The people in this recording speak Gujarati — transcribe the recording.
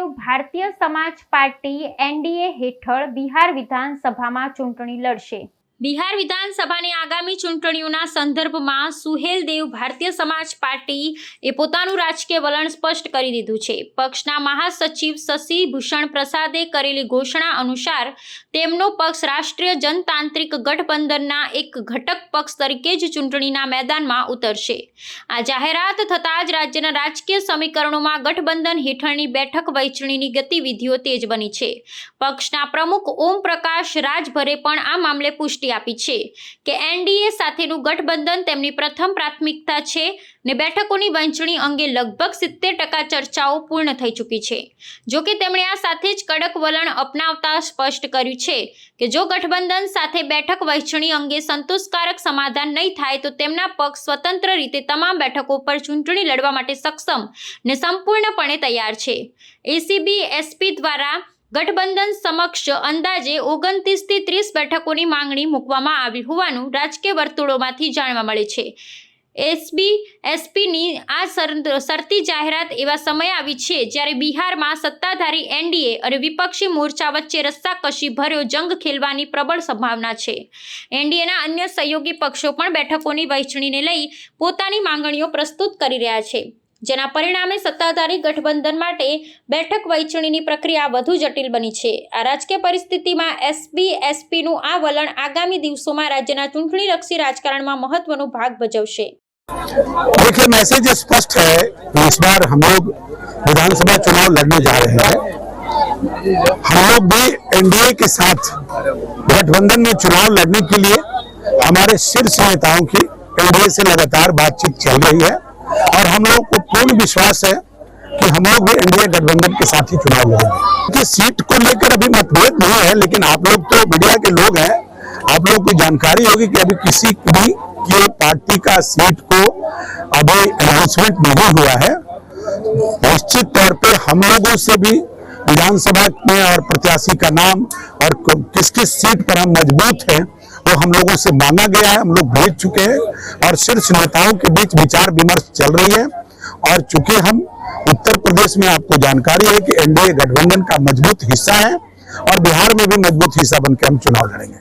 સુહેલદેવ ભારતીય સમાજ પાર્ટી એનડીએ હેઠળ બિહાર વિધાનસભામાં ચૂંટણી લડશે. બિહાર વિધાનસભાની આગામી ચૂંટણીઓના સંદર્ભમાં સુહેલદેવ ભારતીય સમાજ પાર્ટી એ પોતાનું રાજકીય વલણ સ્પષ્ટ કરી દીધું છે. પક્ષના મહાસચિવ શશી ભૂષણ પ્રસાદે કરેલી ઘોષણા અનુસાર તેમનો પક્ષ રાષ્ટ્રીય જનતાંત્રિક ગઠબંધનના એક ઘટક પક્ષ તરીકે જ ચૂંટણીના મેદાનમાં ઉતરશે. આ જાહેરાત થતાં જ રાજ્યના રાજકીય સમીકરણોમાં ગઠબંધન હેઠળની બેઠક વહેંચણીની ગતિવિધિઓ તેજ બની છે. પક્ષના પ્રમુખ ઓમ પ્રકાશ રાજભરે પણ આ મામલે પુષ્ટિ આપી છે કે એનડીએ સાથેનું ગઠબંધન તેમની પ્રથમ પ્રાથમિકતા છે ને બેઠકોની વહેંચણી અંગે લગભગ સિત્તેર ટકા ચર્ચાઓ પૂર્ણ થઈ ચૂકી છે. જો કે તેમણે આ સાથે જ કડક વલણ અપનાવતા સ્પષ્ટ કર્યું છે કે જો ગઠબંધન સાથે બેઠક વહેંચણી અંગે સંતોષકારક સમાધાન નહીં થાય તો તેમના પક્ષ સ્વતંત્ર રીતે તમામ બેઠકો પર ચૂંટણી લડવા માટે સક્ષમ ને સંપૂર્ણપણે તૈયાર છે. એસીબી, એસપી દ્વારા ગઠબંધન સમક્ષ અંદાજે ઓગણત્રીસથી ત્રીસ બેઠકોની માંગણી મૂકવામાં આવી હોવાનું રાજકીય વર્તુળોમાંથી જાણવા મળે છે. એસબી, એસપીની આ સર- શરતી જાહેરાત એવા સમયે આવી છે જ્યારે બિહારમાં સત્તાધારી એનડીએ અને વિપક્ષી મોરચા વચ્ચે રસ્સાકસી ભર્યો જંગ ખેલવાની પ્રબળ સંભાવના છે. એનડીએના અન્ય સહયોગી પક્ષો પણ બેઠકોની વહેંચણીને લઈ પોતાની માંગણીઓ પ્રસ્તુત કરી રહ્યા છે. જેના પરિણામે સત્તાધારી ગઠબંધન માટે બેઠક વહેંચણીની પ્રક્રિયા વધુ જટિલ બની છે આ રાજકીય પરિસ્થિતિમાં એસબી એસપીનું આ વલણ આગામી દિવસોમાં રાજ્યના ચૂંટણીલક્ષી રાજકારણમાં મહત્વનો ભાગ ભજવશે देखिए मैसेज स्पष्ट है कि इस बार हम लोग विधानसभा चुनाव लड़ने जा रहे हैं हम लोग भी एनडीए के साथ गठबंधन में चुनाव लड़ने के लिए हमारे शीर्ष नेताओं की एनडीए से लगातार बातचीत चल रही है और हम लोग को पूर्ण विश्वास है कि हम लोग भी एनडीए गठबंधन के साथ ही चुनाव लड़ेंगे। कि सीट को लेकर अभी मतभेद नहीं है, लेकिन आप लोग तो मीडिया के लोग हैं। आप लोग को जानकारी होगी कि अभी किसी भी की पार्टी का सीट को अभी अनाउंसमेंट नहीं हुआ है। निश्चित तौर पर हम लोगों से भी विधानसभा में और प्रत्याशी का नाम और किस किस सीट पर हम मज़बूत हैं वो हम लोगों से मांगा गया है, हम लोग भेज चुके हैं और शीर्ष नेताओं के बीच विचार विमर्श चल रही है। और चूँकि हम उत्तर प्रदेश में आपको जानकारी है कि एनडीए गठबंधन का मज़बूत हिस्सा है और बिहार में भी मज़बूत हिस्सा बनकर हम चुनाव लड़ेंगे।